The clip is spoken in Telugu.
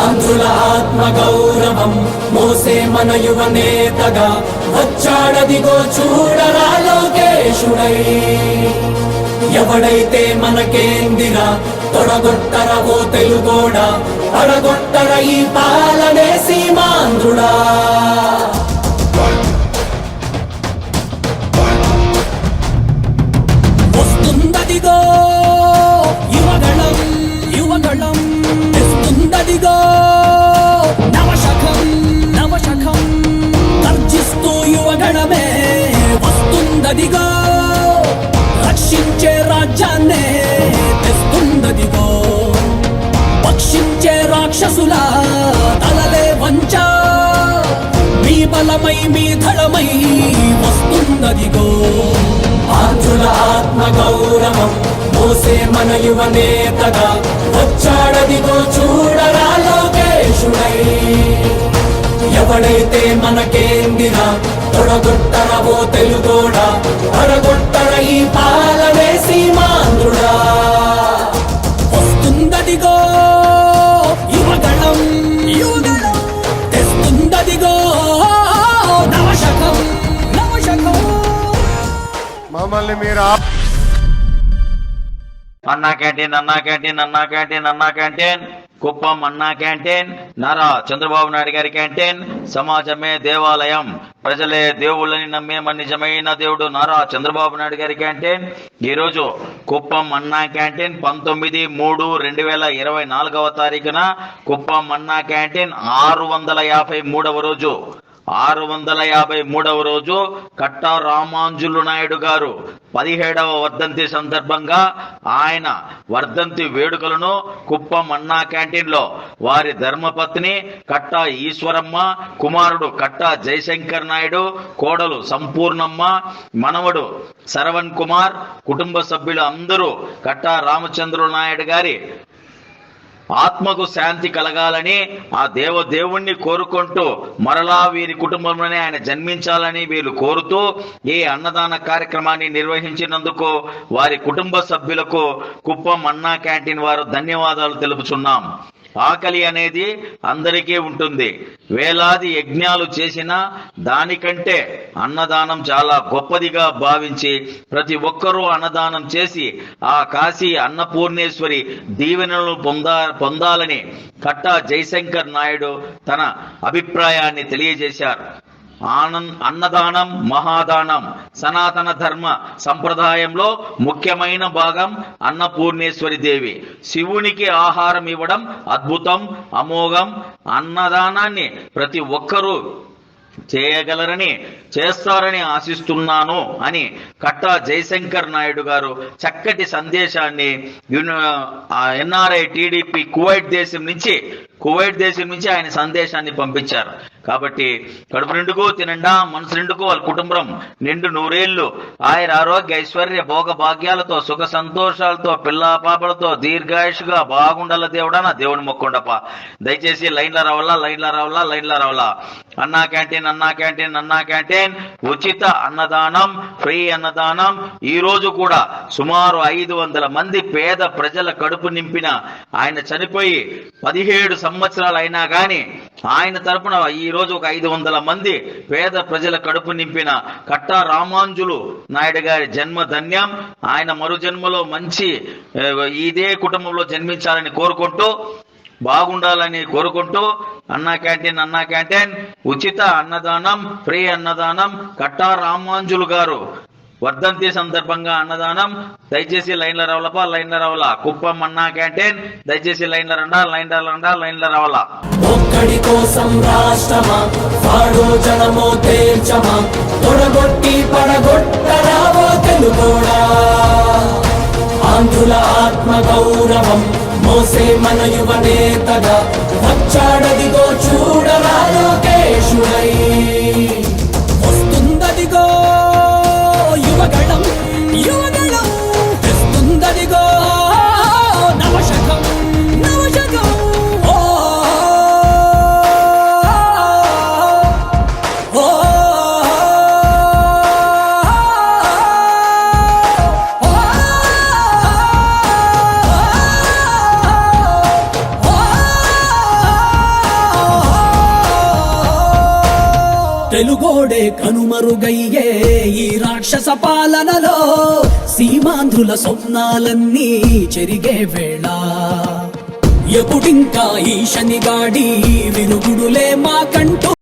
ఆంధ్రుల ఆత్మ గౌరవం మోసే మన యువ నేతగా వచ్చాడదిగో చూడరా లోకేశుడై. ఎవడైతే మనకేందిరా తొడగొట్టర ఓ తెలుగోడా పడగొట్టర ఈ పాలనే సీమాంధ్రుడా. వస్తుందదిగో రక్షించే రాజ్యాన్నే తెస్తుందదిగో పక్షించే రాక్షసుల తలలే వంచ. మీ బలమై మీ ధళమై వస్తుందదిగో ఆంధ్రుల ఆత్మ గౌరవం మోసే మన యువ నేతగా వచ్చాడదిగో చూడరా ఎవడైతే మనకేందిరా? తొడగొట్టర ఓ తెలుగోడా? పడగొట్టర ఈ పాలనే సీమాంధ్రుడా? వస్తుందదిగో యువగణం. తెస్తుందదిగో నవశకం. నవశకం. మమ్మల్ని మీరు ఆప్ అన్నా క్యాంటీన్ అన్నా క్యాంటీన్ అన్నా క్యాంటీన్ అన్నా క్యాంటీన్. కుప్పం అన్నా క్యాంటీన్ నారా చంద్రబాబు నాయుడు గారి క్యాంటీన్ సమాజమే దేవాలయం. ప్రజలే దేవుళ్ళని నమ్మే నిజమైన దేవుడు నారా చంద్రబాబు నాయుడు గారి క్యాంటీన్. ఈ రోజు కుప్పం అన్నా క్యాంటీన్ పంతొమ్మిది మూడు రెండు వేల ఇరవై నాలుగవ తారీఖున కుప్పం అన్నా క్యాంటీన్ ఆరు వందల యాభై మూడవ రోజు. ఆరు వందల యాభై మూడవ రోజు కట్టా రామాంజులు నాయుడు గారు పదిహేడవ వర్ధంతి సందర్భంగా ఆయన వర్ధంతి వేడుకలను కుప్పం అన్నా క్యాంటీన్లో వారి ధర్మపత్ని కట్టా ఈశ్వరమ్మ కుమారుడు కట్టా జయశంకర్ నాయుడు కోడలు సంపూర్ణమ్మ మనవడు శరవణ్ కుమార్ కుటుంబ సభ్యులు అందరూ కట్టా రామచంద్ర నాయుడు గారి ఆత్మకు శాంతి కలగాలని ఆ దేవ దేవుణ్ణి కోరుకుంటూ మరలా వీరి కుటుంబంలోనే ఆయన జన్మించాలని వీరు కోరుతూ ఈ అన్నదాన కార్యక్రమాన్ని నిర్వహించినందుకు వారి కుటుంబ సభ్యులకు కుప్పం అన్నా క్యాంటీన్ వారు ధన్యవాదాలు తెలుపుచున్నాం. ఆకలి అనేది అందరికీ ఉంటుంది. వేలాది యజ్ఞాలు చేసినా దానికంటే అన్నదానం చాలా గొప్పదిగా భావించి ప్రతి ఒక్కరూ అన్నదానం చేసి ఆ కాశీ అన్నపూర్ణేశ్వరి దీవెనలను పొందా పొందాలని కట్టా జయశంకర్ నాయుడు తన అభిప్రాయాన్ని తెలియజేశారు. ఆనంద్ అన్నదానం మహాదానం సనాతన ధర్మ సంప్రదాయంలో ముఖ్యమైన భాగం అన్నపూర్ణేశ్వరి దేవి. శివునికి ఆహారం ఇవ్వడం అద్భుతం అమోఘం. అన్నదానాన్ని ప్రతి ఒక్కరూ చేయగలరని చేస్తారని ఆశిస్తున్నాను అని కట్టా జయశంకర్ నాయుడు గారు చక్కటి సందేశాన్ని ఎన్ఆర్ఐ టీడీపీ కువైట్ దేశం నుంచి కువైట్ దేశం నుంచి ఆయన సందేశాన్ని పంపించారు. కాబట్టి కడుపు నిండుకో తినండా మనసు నిండుకో వాళ్ళ కుటుంబం నిండు నూరేళ్ళు ఆయన ఆరోగ్య ఐశ్వర్య భోగ భాగ్యాలతో సుఖ సంతోషాలతో పిల్ల పాపలతో దీర్ఘాయుషుగా బాగుండాల దేవుడా నా దేవుని మొక్కుండప దయచేసి లైన్ల రావాలా లైన్ల రావాలా లైన్ల రావాలా. అన్నా క్యాంటీన్ అన్నా క్యాంటీన్ అన్నా క్యాంటీన్. ఉచిత అన్నదానం ఫ్రీ అన్నదానం. ఈ రోజు కూడా సుమారు ఐదు వందల మంది పేద ప్రజల కడుపు నింపిన ఆయన చనిపోయి పదిహేడు సంవత్సరాలు అయినా కానీ ఆయన తరపున ఈ రోజు ఒక ఐదు వందల మంది పేద ప్రజల కడుపు నింపిన కట్టా రామాంజులు నాయుడు గారి జన్మ ధన్యం. ఆయన మరు జన్మలో మంచి ఇదే కుటుంబంలో జన్మించాలని కోరుకుంటూ బాగుండాలని కోరుకుంటూ అన్నా క్యాంటీన్ అన్నా క్యాంటీన్ ఉచిత అన్నదానం ఫ్రీ అన్నదానం కట్టా రామాంజులు గారు వర్ధంతి సందర్భంగా అన్నదానం దయచేసి లైన్ల రావాలపా లైన్ల రావాలా. కుప్పం అన్నా క్యాంటీన్ దయచేసి లైన్ల రండా లైన్ల రండా లైన్ల రావాలా. ఒక్కడి కోసం రాష్ట్రమా? వాడో జనమో తేల్చమా? తొడగొట్టి పడగొట్టరావో తెలుగోడా? ఆంధ్రుల ఆత్మ గౌరవం మోసే మన యువ నేతగా. వచ్చాడదిగో చూడరా లోకేశుడై తెలుగోడే కనుమరుగయ్యే ఈ రాక్షస పాలనలో సీమాంధ్రుల స్వప్నాలన్నీ చెరిగే వేళ. ఎప్పుడింకా ఈ శనిగాడి విరుగుడులే మాకంటూ